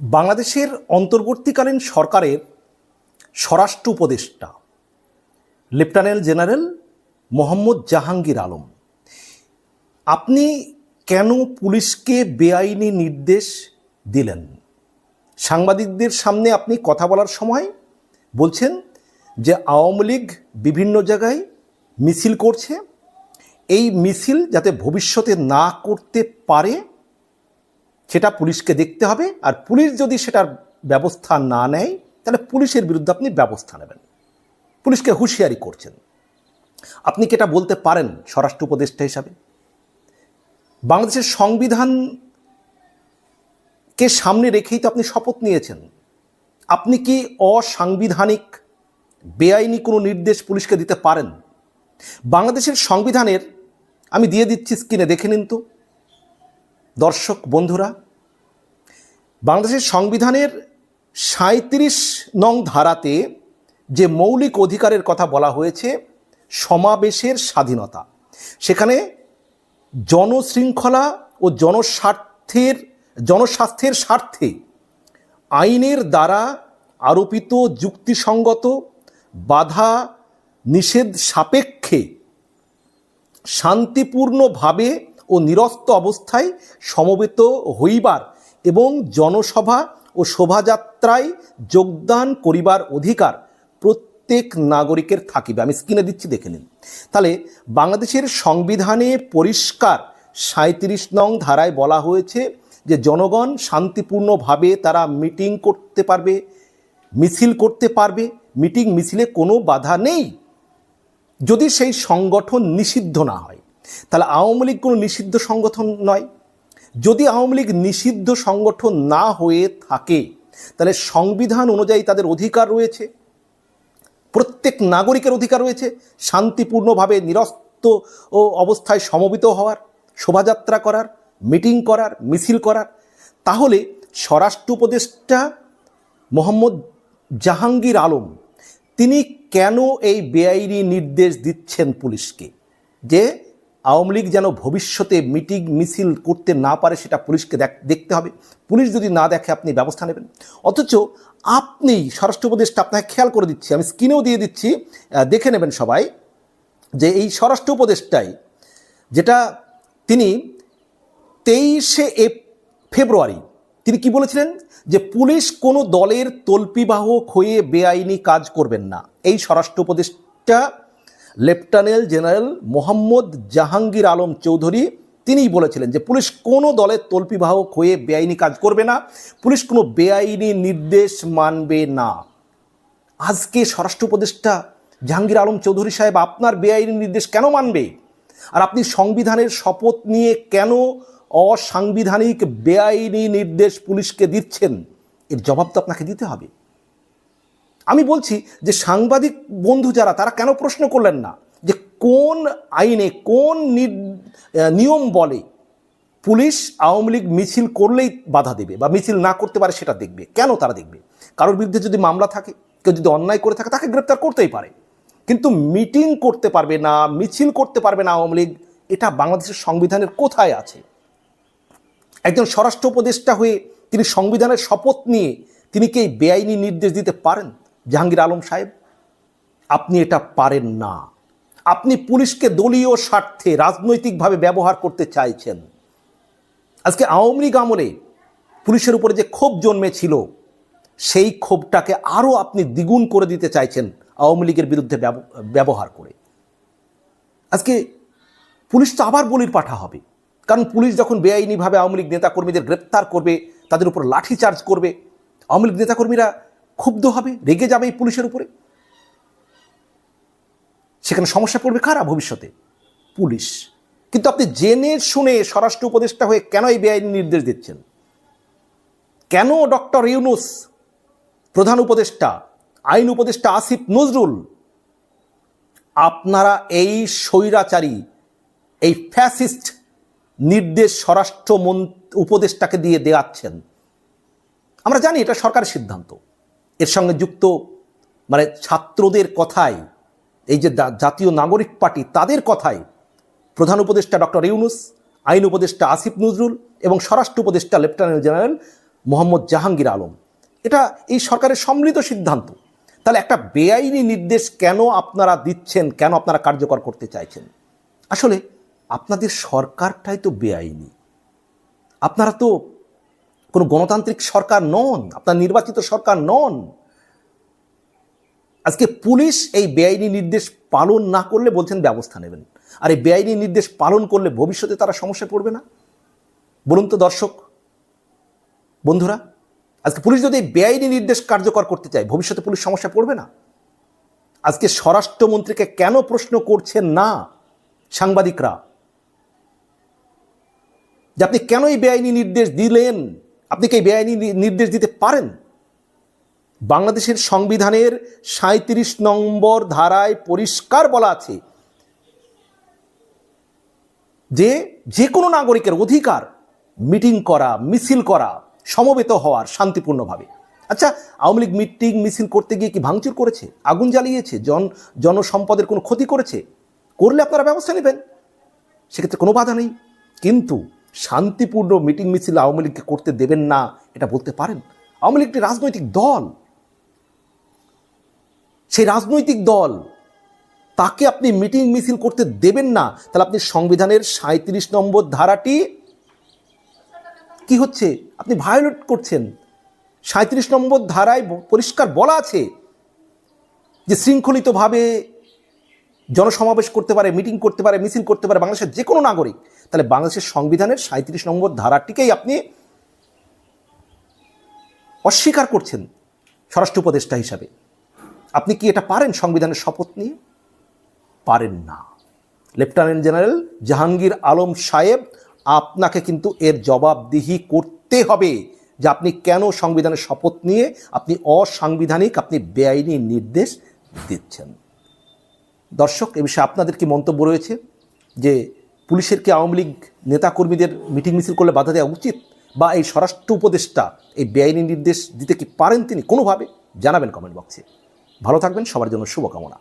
বাংলাদেশের অন্তর্বর্তীকালীন সরকারের স্বরাষ্ট্র উপদেষ্টা, লেফটেন্যান্ট জেনারেল মোহাম্মদ জাহাঙ্গীর আলম। আপনি কেন পুলিশকে বেআইনি নির্দেশ দিলেন? সাংবাদিকদের সামনে আপনি কথা বলার সময় বলছেন যে আওয়ামী লীগ বিভিন্ন জায়গায় মিছিল করছে। এই মিছিল যাতে ভবিষ্যতে না করতে পারে সেটা পুলিশকে দেখতে হবে, আর পুলিশ যদি সেটার ব্যবস্থা না নেয়, তাহলে পুলিশের বিরুদ্ধে আপনি ব্যবস্থা নেবেন। পুলিশকে হুঁশিয়ারি করছেন। আপনি কি এটা বলতে পারেন স্বরাষ্ট্র উপদেষ্টা হিসাবে? বাংলাদেশের সংবিধানকে সামনে রেখেই তো আপনি শপথ নিয়েছেন। আপনি কি অসাংবিধানিক, বেআইনি কোনো নির্দেশ পুলিশকে দিতে পারেন? বাংলাদেশের সংবিধানের, আমি দিয়ে দিচ্ছি স্ক্রিনে, দেখে নিন তো। দর্শক বন্ধুরা, বাংলাদেশের সংবিধানের সাঁত্রিশ নং ধারাতে যে মৌলিক অধিকারের কথা বলা হয়েছে, সমাবেশের স্বাধীনতা, সেখানে জনশৃঙ্খলা ও জনস্বার্থের, জনস্বাস্থ্যের স্বার্থে আইনের দ্বারা আরোপিত যুক্তিসঙ্গত বাধা নিষেধ সাপেক্ষে শান্তিপূর্ণভাবে ও নিরস্ত অবস্থায় সমবেত হইবার এবং জনসভা ও শোভাযাত্রায় যোগদান করিবার অধিকার প্রত্যেক নাগরিকের থাকিবে। আমি স্ক্রিনে দিচ্ছি, দেখে নিন। তাহলে বাংলাদেশের সংবিধানে পরিষ্কার সাঁত্রিশ নং ধারায় বলা হয়েছে যে জনগণ শান্তিপূর্ণভাবে তারা মিটিং করতে পারবে, মিছিল করতে পারবে। মিটিং, মিছিলে কোনো বাধা নেই যদি সেই সংগঠন নিষিদ্ধ না হয়। তাহলে আওয়ামী লীগ কোনো নিষিদ্ধ সংগঠন নয়। যদি আওয়ামী লীগ নিষিদ্ধ সংগঠন না হয়ে থাকে, তাহলে সংবিধান অনুযায়ী তাদের অধিকার রয়েছে, প্রত্যেক নাগরিকের অধিকার রয়েছে, শান্তিপূর্ণভাবে নিরস্ত ও অবস্থায় সমবেত হওয়ার, শোভাযাত্রা করার, মিটিং করার, মিছিল করার। তাহলে স্বরাষ্ট্র উপদেষ্টা মোহাম্মদ জাহাঙ্গীর আলম, তিনি কেন এই বেআইনি নির্দেশ দিচ্ছেন পুলিশকে? যে আওয়ামী লীগ যেন ভবিষ্যতে মিটিং, মিছিল করতে না পারে সেটা পুলিশকে দেখ- দেখতে হবে। পুলিশ যদি না দেখে, আপনি ব্যবস্থা নেবেন। অথচ আপনি স্বরাষ্ট্র উপদেষ্টা আপনাকে খেয়াল করে দিচ্ছি, আমি স্ক্রিনেও দিয়ে দিচ্ছি দেখে নেবেন সবাই যে এই স্বরাষ্ট্র উপদেষ্টাই, যেটা তিনি তেইশে এ ফেব্রুয়ারি, তিনি কি বলেছিলেন? যে পুলিশ কোনো দলের তল্পিবাহক হয়ে বেআইনি কাজ করবেন না। এই স্বরাষ্ট্র উপদেষ্টা লেফটেন্যান্ট জেনারেল মোহাম্মদ জাহাঙ্গীর আলম চৌধুরী, তিনিই বলেছিলেন যে পুলিশ কোনো দলের তল্পিবাহক হয়ে বেআইনি কাজ করবে না, পুলিশ কোনো বেআইনি নির্দেশ মানবে না। আজকে স্বরাষ্ট্র উপদেষ্টা জাহাঙ্গীর আলম চৌধুরী সাহেব আপনার বেআইনি নির্দেশ কেন মানবে? আর আপনি সংবিধানের শপথ নিয়ে কেন অসাংবিধানিক বেআইনি নির্দেশ পুলিশকে দিচ্ছেন? এর জবাব তো আপনাকে দিতে হবে। আমি বলছি যে সাংবাদিক বন্ধু যারা, তারা কেন প্রশ্ন করলেন না? যে কোন আইনে, কোন নিয়ম বলে পুলিশ আওয়ামী লীগ মিছিল করলেই বাধা দেবে বা মিছিল না করতে পারে সেটা দেখবে? কেন তারা দেখবে? কারোর বিরুদ্ধে যদি মামলা থাকে, কেউ যদি অন্যায় করে থাকে, তাকে গ্রেপ্তার করতেই পারে। কিন্তু মিটিং করতে পারবে না, মিছিল করতে পারবে না আওয়ামী লীগ, এটা বাংলাদেশের সংবিধানের কোথায় আছে? একজন স্বরাষ্ট্র উপদেষ্টা হয়ে তিনি সংবিধানের শপথ নিয়ে তিনি কি এই বেআইনি নির্দেশ দিতে পারেন? জাহাঙ্গীর আলম সাহেব, আপনি এটা পারেন না। আপনি পুলিশকে দলীয় স্বার্থে রাজনৈতিকভাবে ব্যবহার করতে চাইছেন। আজকে আওয়ামী লীগ আমলে পুলিশের উপরে যে ক্ষোভ জন্মেছিল, সেই ক্ষোভটাকে আরও আপনি দ্বিগুণ করে দিতে চাইছেন আওয়ামী লীগের বিরুদ্ধে ব্যব- ব্যবহার করে। আজকে পুলিশ তো আবার বলির পাঠা হবে। কারণ পুলিশ যখন বেআইনিভাবে আওয়ামী লীগ নেতাকর্মীদের গ্রেপ্তার করবে, তাদের উপর লাঠিচার্জ করবে, আওয়ামী লীগ নেতাকর্মীরা ক্ষুব্ধ হবে, রেগে যাবে এই পুলিশের উপরে। সেখানে সমস্যা পড়বে কারা ভবিষ্যতে? পুলিশ। কিন্তু আপনি জেনে শুনে স্বরাষ্ট্র উপদেষ্টা হয়ে কেন এই বেআইনি নির্দেশ দিচ্ছেন? কেন ডক্টর ইউনুস, প্রধান উপদেষ্টা, আইন উপদেষ্টা আসিফ নজরুল, আপনারা এই স্বৈরাচারী, এই ফ্যাসিস্ট নির্দেশ স্বরাষ্ট্র উপদেষ্টাকে দিয়ে দেওয়াচ্ছেন আমরা জানি এটা সরকারের সিদ্ধান্ত। এর সঙ্গে যুক্ত মানে ছাত্রদের কথায়, এই যে জাতীয় নাগরিক পার্টি তাদের কথায় প্রধান উপদেষ্টা ডক্টর ইউনুস, আইন উপদেষ্টা আসিফ নজরুল এবং স্বরাষ্ট্র উপদেষ্টা লেফটেন্যান্ট জেনারেল মোহাম্মদ জাহাঙ্গীর আলম। এটা এই সরকারের সম্মিলিত সিদ্ধান্ত। তাহলে একটা বেআইনি নির্দেশ কেন আপনারা দিচ্ছেন, কেন আপনারা কার্যকর করতে চাইছেন? আসলে আপনাদের সরকারটাই তো বেআইনি। আপনারা তো কোনো গণতান্ত্রিক সরকার নন, আপনার নির্বাচিত সরকার নন। আজকে পুলিশ এই বেআইনি নির্দেশ পালন না করলে বলছেন ব্যবস্থা নেবেন। আর এই বেআইনি নির্দেশ পালন করলে ভবিষ্যতে তারা সমস্যায় পড়বে না? বলুন তো দর্শক, বন্ধুরা, আজকে পুলিশ যদি বেআইনি নির্দেশ কার্যকর করতে চায়, ভবিষ্যতে পুলিশ সমস্যায় পড়বে না? আজকে স্বরাষ্ট্রমন্ত্রীকে কেন প্রশ্ন করছেন না সাংবাদিকরা? যে আপনি কেন এই বেআইনি নির্দেশ দিলেন? আপনি কি বেআইনি নির্দেশ দিতে পারেন? বাংলাদেশের সংবিধানের সাঁত্রিশ নম্বর ধারায় পরিষ্কার বলা আছে যে যে কোনো নাগরিকের অধিকার মিটিং করা, মিছিল করা, সমবেত হওয়ার শান্তিপূর্ণভাবে। আচ্ছা আওয়ামী লীগ মিটিং, মিছিল করতে গিয়ে কি ভাঙচুর করেছে? আগুন জ্বালিয়েছে? জন, জনসম্পদের কোনো ক্ষতি করেছে? করলে আপনারা ব্যবস্থা নেবেন। সেক্ষেত্রে কোনো বাধা নেই। কিন্তু শান্তিপূর্ণ মিটিং মিছিল আওয়ামী লীগকে করতে দেবেন না, এটা বলতে পারেন? আওয়ামী লীগ একটি রাজনৈতিক দল। সেই রাজনৈতিক দল, তাকে আপনি মিটিং মিছিল করতে দেবেন না, তাহলে আপনি সংবিধানের সাঁত্রিশ নম্বর ধারাটি কি হচ্ছে? আপনি ভায়োলেট করছেন। সাঁত্রিশ নম্বর ধারায় পরিষ্কার বলা আছে যে শৃঙ্খলিতভাবে জনসমাবেশ করতে পারে, মিটিং করতে পারে, মিছিল করতে পারে বাংলাদেশের যে কোনো নাগরিক, তাহলে বাংলাদেশের সংবিধানের সাঁত্রিশ নম্বর ধারাটিকেই আপনি অস্বীকার করছেন স্বরাষ্ট্র উপদেষ্টা হিসাবে। আপনি কি এটা পারেন সংবিধানের শপথ নিয়ে? পারেন না। লেফটেন্যান্ট জেনারেল জাহাঙ্গীর আলম সাহেব, আপনাকে কিন্তু এর জবাবদিহি করতে হবে যে আপনি কেন সংবিধানের শপথ নিয়ে আপনি অসাংবিধানিক, আপনি বেআইনি নির্দেশ দিচ্ছেন। দর্শক, এ বিষয়ে আপনাদের কি মন্তব্য রয়েছে? যে পুলিশের কি আওয়ামী লীগ নেতাকর্মীদের মিটিং মিছিল করলে বাধা দেওয়া উচিত? বা এই স্বরাষ্ট্র উপদেষ্টা, এই বেআইনি নির্দেশ দিতে কি পারেন তিনি কোনোভাবে? জানাবেন কমেন্ট বক্সে। ভালো থাকবেন, সবার জন্য শুভকামনা।